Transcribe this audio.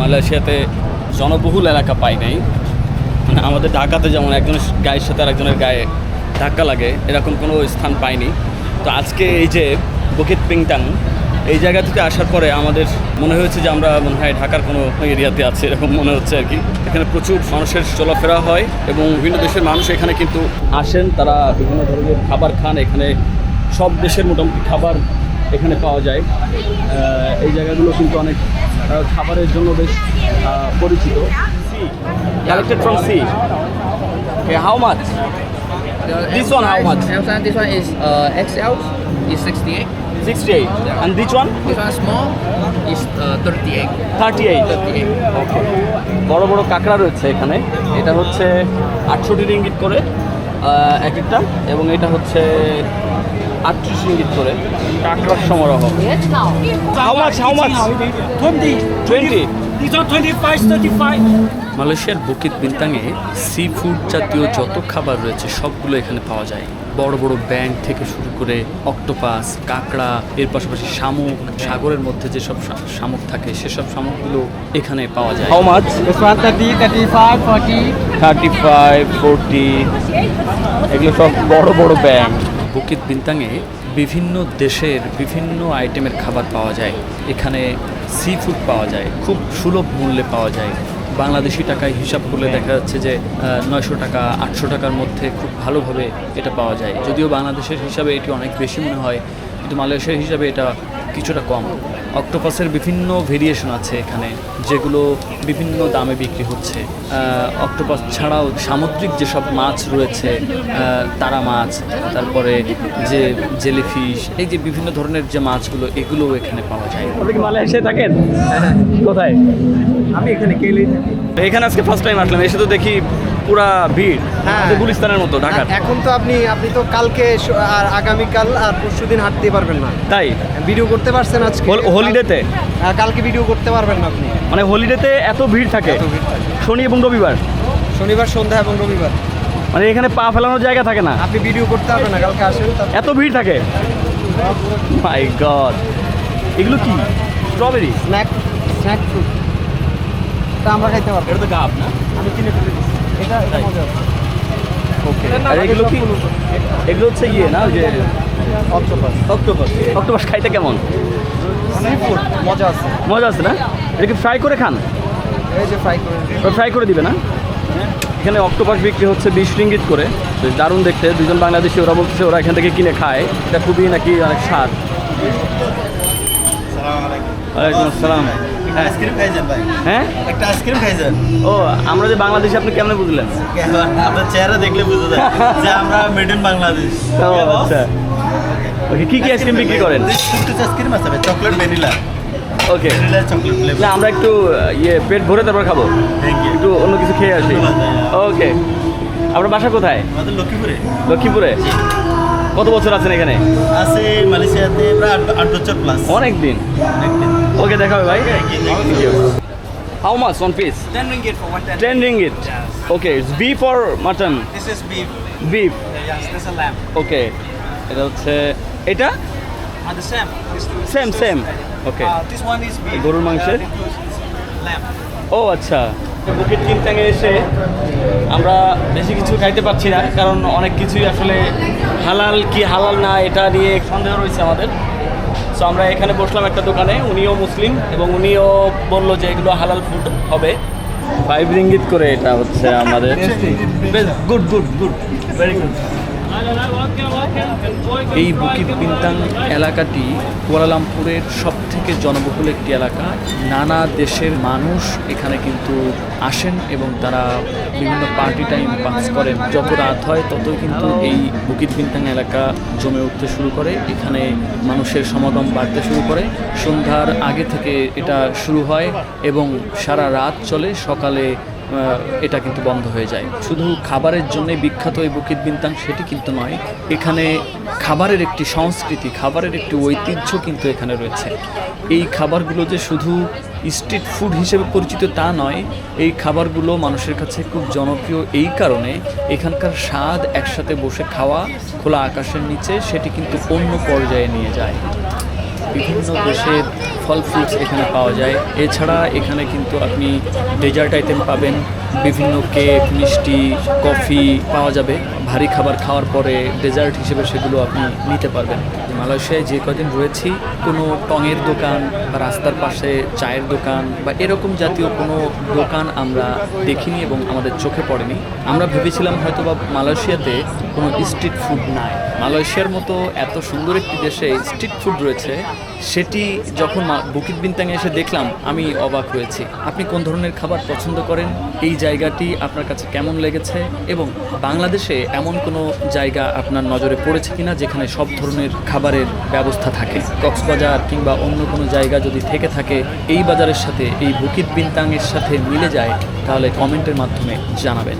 মালয়েশিয়াতে জনবহুল এলাকা পাই নাই। মানে আমাদের ঢাকাতে যেমন একজনের গায়ের সাথে আরেকজনের গায়ে ধাক্কা লাগে, এরকম কোনো স্থান পাইনি। তো আজকে এই যে বকিত পিংটাং এই জায়গা থেকে আসার পরে আমাদের মনে হয়েছে যে আমরা মনে হয় ঢাকার কোনো এরিয়াতে আছে, এরকম মনে হচ্ছে আর কি। এখানে প্রচুর মানুষের চলাফেরা হয় এবং বিভিন্ন দেশের মানুষ এখানে কিন্তু আসেন, তারা বিভিন্ন ধরনের খাবার খান। এখানে সব দেশের মোটামুটি খাবার এখানে পাওয়া যায়। এই জায়গাগুলো কিন্তু অনেক খাবারের জন্য বেশ পরিচিত। Collected from sea how much This one how much? This one, this one is uh, XL, is 68. Sixty eight and this one This one small is uh, 38. Thirty eight 38. Okay বড় বড় কাঁকড়া রয়েছে এখানে। এটা হচ্ছে আটষট্টি রিঙ্গিত করে এক একটা। এবং এটা হচ্ছে আটত্রিশ রিঙ্গিত করে। কাঁকড়ার সমারোহ। How much how much 20. Twenty These are 25, 35. মালয়েশিয়ার বুকিত বিন্তাঙে সি ফুড জাতীয় যত খাবার রয়েছে সবগুলো এখানে পাওয়া যায়। বড় বড় ব্যাঙ থেকে শুরু করে অক্টোপাস কাঁকড়া এর পাশাপাশি শামুক সাগরের মধ্যে যেসব শামুক থাকে সেসব শামুকগুলো এখানে পাওয়া যায়। How much 30, 35, 40. Thirty five forty এগুলো সব বড় বড় ব্যাঙ। বুকিত বিন্তাঙে বিভিন্ন দেশের বিভিন্ন আইটেমের খাবার পাওয়া যায়। এখানে সি ফুড পাওয়া যায় খুব সুলভ মূল্যে পাওয়া যায়। বাংলাদেশি টাকায় হিসাব করলে দেখা যাচ্ছে যে নয়শো টাকা আটশো টাকার মধ্যে খুব ভালোভাবে এটা পাওয়া যায়। যদিও বাংলাদেশের হিসাবে এটি অনেক বেশি মনে হয় কিন্তু মালয়েশিয়ার হিসাবে এটা কিছুটা কম। অক্টোপাসের বিভিন্ন ভেরিয়েশন আছে এখানে যেগুলো বিভিন্ন দামে বিক্রি হচ্ছে। অক্টোপাস ছাড়াও সামুদ্রিক যেসব মাছ রয়েছে তারা মাছ তারপরে যে জেলিফিশ এই যে বিভিন্ন ধরনের যে মাছগুলো এগুলোও এখানে পাওয়া যায়। আপনি কি মালয়েশিয়ায় থাকেন? কোথায়? আমি এখানে কেলি এখানে আজকে ফার্স্ট টাইম আসলাম এসে তো দেখি পুরা ভিড় হ্যাঁ। গুলিস্তানের মতো ঢাকার। এখন তো আপনি আপনি তো কালকে আর আগামীকাল আর পরশুদিন হাঁটতে পারবেন না। তাই? ভিডিও করতে পারছেন আজকে। হলিডেতে হ্যাঁ, কালকে ভিডিও করতে পারবেন না আপনি। মানে হলিডেতে এত ভিড় থাকে। শনি এবং রবিবার? শনিবার সন্ধ্যা এবং রবিবার। মানে এখানে পা ফেলানোর জায়গা থাকে না? আপনি ভিডিও করতে পারবেন না কালকে আসেন এত ভিড় থাকে? মাই গড এগুলো কি? স্ট্রবেরি স্ন্যাক স্ন্যাক ফুড এটা আমরা খাইতে পারব। এটা তো গাব না? আমি কিনে ফেলে দিচ্ছি এটা এটা মজা। ওকে। আর এগুলো কি? এগুলো হচ্ছে ইয়ে না যে অক্টোপাস। অক্টোপাস। অক্টোপাস খাইতে কেমন? ফুড মজা আছে। মজা আছে না? এটা কি ফ্রাই করে খান? এই যে ফ্রাই করে। ফ্রাই করে দিবে না? এখানে অক্টোপাস বিক্রি হচ্ছে বিশ রিঙ্গিত করে। বেশ দারুণ দেখতে। দুজন বাংলাদেশি ওরা বলতেছে ওরা এখান থেকে কিনে খায়। এটা খুবই নাকি অনেক স্বাদ। ওয়ালাইকুম আসসালাম। আইসক্রিম খাইছেন ভাই? হ্যাঁ? একটা আইসক্রিম খাইছেন? ও আমরা যে বাংলাদেশি আপনি কেমনে বুঝলেন? আপনার চেহারা দেখলে বুঝা যায় যে আমরা মেড ইন বাংলাদেশ। ও আচ্ছা। ওকে কি কি আইসক্রিম বিক্রি করেন? আইসক্রিম আছে চকলেট ভ্যানিলা ওকে না আমরা একটু ইয়ে পেট ভরে তারপর খাব। থ্যাংক ইউ একটু অন্য কিছু খেয়ে আসি। ওকে আপনার বাসা কোথায়? লক্ষ্মীপুরে। লক্ষ্মীপুরে? কত বছর আছেন এখানে আছে মালয়েশিয়াতে প্রায় আট- বছর প্লাস অনেক দিন ওকে দেখা হবে ভাই how much one piece 10 ringgit for one ten. Ten ringgit okay beef or mutton This is beef. Beef Yes, this is a lamb. Okay এটা হচ্ছে এটা Same, this same. two- Okay. Uh, this one is beef. গরুর মাংসের? Uh, includes lamb. ও আচ্ছা Bukit কিনটাঙে এসে আমরা বেশি কিছু খাইতে পারছি না কারণ অনেক কিছুই আসলে হালাল কি হালাল না এটা নিয়ে সন্দেহ রয়েছে আমাদের সো আমরা এখানে বসলাম একটা দোকানে উনিও মুসলিম এবং উনিও বলল যে এগুলো হালাল ফুড হবে ফাইভ রিঙ্গিত করে এটা হচ্ছে আমাদের good good good very good এই বুকিত বিন্তাং এলাকাটি কুয়ালালামপুরের সব থেকে জনবহুল একটি এলাকা। নানা দেশের মানুষ এখানে কিন্তু আসেন এবং তারা বিভিন্ন পার্টি টাইম পাস করেন। যত রাত হয়, ততই কিন্তু এই বুকিত বিন্তাং এলাকা জমে উঠতে শুরু করে। এখানে মানুষের সমাগম বাড়তে শুরু করে। সন্ধ্যার আগে থেকে এটা শুরু হয় এবং সারা রাত চলে। সকালে এটা কিন্তু বন্ধ হয়ে যায়। শুধু খাবারের জন্য বিখ্যাত এই বুকিত বিন্তাং সেটি কিন্তু নয়, এখানে খাবারের একটি সংস্কৃতি, খাবারের একটি ঐতিহ্য কিন্তু এখানে রয়েছে। এই খাবারগুলো যে শুধু স্ট্রিট ফুড হিসেবে পরিচিত তা নয়, এই খাবারগুলো মানুষের কাছে খুব জনপ্রিয় এই কারণে এখানকার স্বাদ একসাথে বসে খাওয়া, খোলা আকাশের নিচে, সেটি কিন্তু অন্য পর্যায়ে নিয়ে যায়। বিভিন্ন দেশের ফল ফ্রুটস এখানে পাওয়া যায়। এছাড়া এখানে কিন্তু আপনি ডেজার্ট আইটেম পাবেন। বিভিন্ন কেক, মিষ্টি, কফি পাওয়া যাবে। ভারী খাবার খাওয়ার পরে ডেজার্ট হিসেবে সেগুলো আপনি নিতে পারবেন। মালয়েশিয়ায় যে কদিন রয়েছি, কোনো টঙের দোকান বা রাস্তার পাশে চায়ের দোকান বা এরকম জাতীয় কোনো দোকান আমরা দেখিনি এবং আমাদের চোখে পড়েনি। আমরা ভেবেছিলাম হয়তো বা মালয়েশিয়াতে কোনো স্ট্রিট ফুড নাই। মালয়েশিয়ার মতো এত সুন্দর একটি দেশে স্ট্রিট ফুড রয়েছে, সেটি যখন বুকিত বিন্তাঙে এসে দেখলাম, আমি অবাক হয়েছি। আপনি কোন ধরনের খাবার পছন্দ করেন? এই জায়গাটি আপনার কাছে কেমন লেগেছে? এবং বাংলাদেশে এমন কোনো জায়গা আপনার নজরে পড়েছে কিনা যেখানে সব ধরনের খাবারের ব্যবস্থা থাকে? কক্সবাজার কিংবা অন্য কোনো জায়গা যদি থেকে থাকে, এই বাজারের সাথে, এই বুকিত বিনতাংয়ের সাথে মিলে যায়, তাহলে কমেন্টের মাধ্যমে জানাবেন।